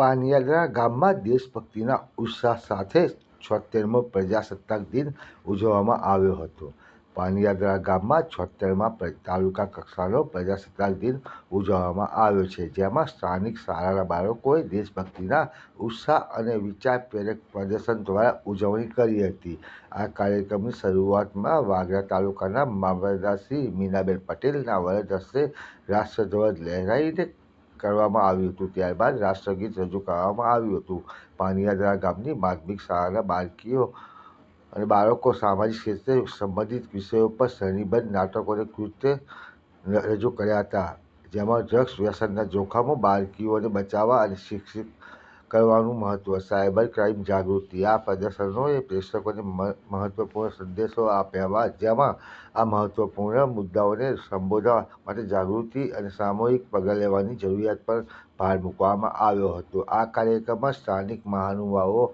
પાનિયાદરા ગામમાં દેશભક્તિના ઉત્સાહ સાથે છોતેરમો પ્રજાસત્તાક દિન ઉજવવામાં આવ્યો હતો. પાનિયાદરા ગામમાં છોતેરમાં તાલુકા કક્ષાનો પ્રજાસત્તાક દિન ઉજવવામાં આવ્યો છે, જેમાં સ્થાનિક શાળાના બાળકોએ દેશભક્તિના ઉત્સાહ અને વિચાર પ્રેરક પ્રદર્શન દ્વારા ઉજવણી કરી હતી. આ કાર્યક્રમની શરૂઆતમાં વાગરા તાલુકાના મામલતદાર મીનાબેન પટેલના વરદ હસ્તે રાષ્ટ્રધ્વજ લહેરાઈને કરવામાં આવ્યું હતું. ત્યારબાદ રાષ્ટ્રગીત રજૂ કરવામાં આવ્યું હતું. પાનિયાદરા ગામની માધ્યમિક શાળાના બાળકીઓ અને બાળકો સામાજિક ક્ષેત્રે સંબંધિત વિષયો પર શ્રેણીબદ્ધ નાટકો અને કૃત્ય રજૂ કર્યા હતા. જેમાં ડ્રગ્સ વ્યસનના જોખમો બાળકીઓને બચાવવા અને શિક્ષિત કરવાનું મહત્ત્વ સાયબર ક્રાઇમ જાગૃતિ. આ પ્રદર્શનોએ પ્રેક્ષકોને મહત્ત્વપૂર્ણ સંદેશો આપ્યા બાદ જેમાં આ મહત્ત્વપૂર્ણ મુદ્દાઓને સંબોધવા માટે જાગૃતિ અને સામૂહિક પગલાં લેવાની જરૂરિયાત પર ભાર મૂકવામાં આવ્યો હતો. આ કાર્યક્રમમાં સ્થાનિક મહાનુભાવો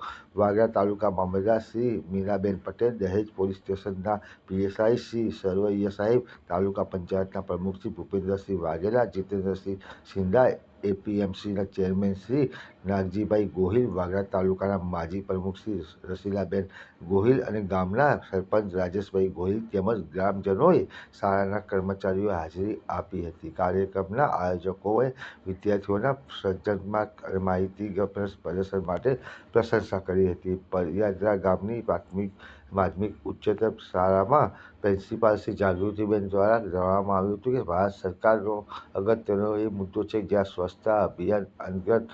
વાગરા તાલુકા મામલદાર શ્રી મીરાબેન પટેલ, દહેજ પોલીસ સ્ટેશનના પીએસઆઈ શ્રી સરવૈયા સાહેબ, તાલુકા પંચાયતના પ્રમુખ શ્રી ભૂપેન્દ્રસિંહ વાઘેલા, જીતેન્દ્રસિંહ સિંધાઈ એપીએમસીના ચેરમેન શ્રી નાગજીભાઈ ગોહિલ, વાગરા તાલુકાના માજી પ્રમુખ શ્રી રસીલાબેન ગોહિલ અને ગામના સરપંચ રાજેશભાઈ ગોહિલ તેમજ ગ્રામજનોએ શાળાના કર્મચારીઓએ હાજરી આપી હતી. કાર્યક્રમના આયોજકોએ વિદ્યાર્થીઓના સર્જનાત્મક અને માહિતીગત પ્રદર્શન માટે પ્રશંસા કરી હતી. પરિયાદરા ગામની પ્રાથમિક, માધ્યમિક ઉચ્ચતર શાળામાં પ્રિન્સિપાલ શ્રી જાગૃતિબેન દ્વારા જણાવવામાં આવ્યું હતું કે ભારત સરકારનો અગત્યનો એ મુદ્દો છે જ્યાં સ્વચ્છતા અભિયાન અંતર્ગત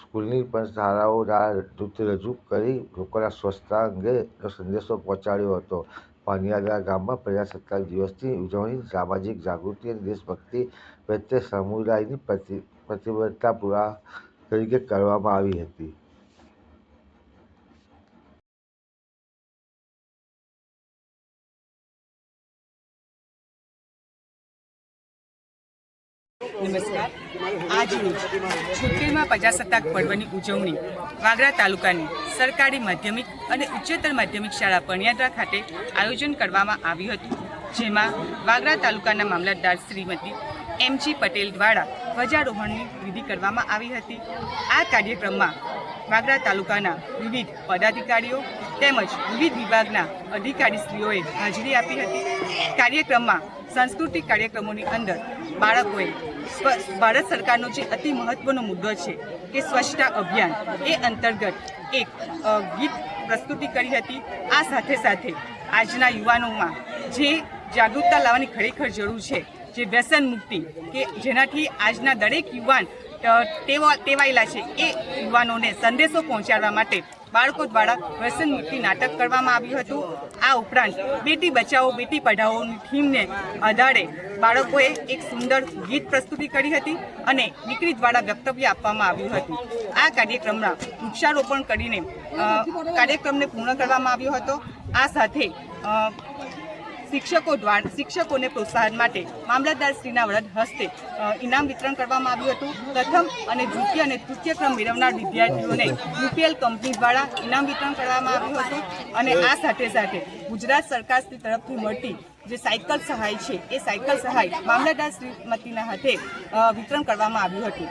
સ્કૂલની પણ શાળાઓ દ્વારા રજૂ કરી લોકોના સ્વચ્છતા અંગેનો સંદેશો પહોંચાડ્યો હતો. પાનિયાદરા ગામમાં પ્રજાસત્તાક દિવસની ઉજવણી સામાજિક જાગૃતિ અને દેશભક્તિ પ્રત્યે સમુદાયની પ્રતિ, પ્રતિબદ્ધતા પૂરા તરીકે કરવામાં આવી હતી. નમસ્કાર. આજરોજ છોતેરમાં પ્રજાસત્તાક પર્વની ઉજવણી વાગરા તાલુકાની સરકારી માધ્યમિક અને ઉચ્ચતર માધ્યમિક શાળા પણિયાદરા ખાતે આયોજન કરવામાં આવ્યું હતું, જેમાં વાગરા તાલુકાના મામલતદાર શ્રીમતી એમજી પટેલ દ્વારા ધ્વજારોહણની વિધિ કરવામાં આવી હતી. આ કાર્યક્રમમાં વાગરા તાલુકાના વિવિધ પદાધિકારીઓ તેમજ વિવિધ વિભાગના અધિકારીશ્રીઓએ હાજરી આપી હતી. કાર્યક્રમમાં સાંસ્કૃતિક કાર્યક્રમોની અંદર બાળકોએ ભારત સરકારનો જે અતિ મહત્વનો મુદ્દો છે કે સ્વચ્છતા અભિયાન એ અંતર્ગત એક ગીત પ્રસ્તુતિ કરી હતી. આ સાથે સાથે આજના યુવાનોમાં જે જાગૃતતા લાવવાની ખરેખર જરૂર છે, જે વ્યસન મુક્તિ કે જેનાથી આજના દરેક યુવાન ટેવા, ટેવાયેલા છે એ યુવાનોને સંદેશો પહોંચાડવા માટે બાળકો દ્વારા વ્યસન મુક્તિ નાટક કરવામાં આવ્યું હતું. આ ઉપરાંત બેટી બચાવો, બેટી પઢાઓની થીમને આધારે બાળકોએ એક સુંદર ગીત પ્રસ્તુતિ કરી હતી અને દીકરી દ્વારા વક્તવ્ય આપવામાં આવ્યું હતું. આ કાર્યક્રમમાં વૃક્ષારોપણ કરીને કાર્યક્રમને પૂર્ણ કરવામાં આવ્યો હતો. આ સાથે શિક્ષકો દ્વારા શિક્ષકોને પ્રોત્સાહન માટે મામલતદારશ્રીના વડદ હસ્તે ઇનામ વિતરણ કરવામાં આવ્યું હતું. પ્રથમ અને દ્વિતીય અને તૃતીય ક્રમ મેળવનાર વિદ્યાર્થીઓને યુપીએલ કંપની દ્વારા ઇનામ વિતરણ કરવામાં આવ્યું હતું અને આ સાથે સાથે ગુજરાત સરકારશ્રી તરફથી મળતી જે સાયકલ સહાય છે, એ સાયકલ સહાય મામલતદાર શ્રીમતીના હાથે વિતરણ કરવામાં આવ્યું હતું.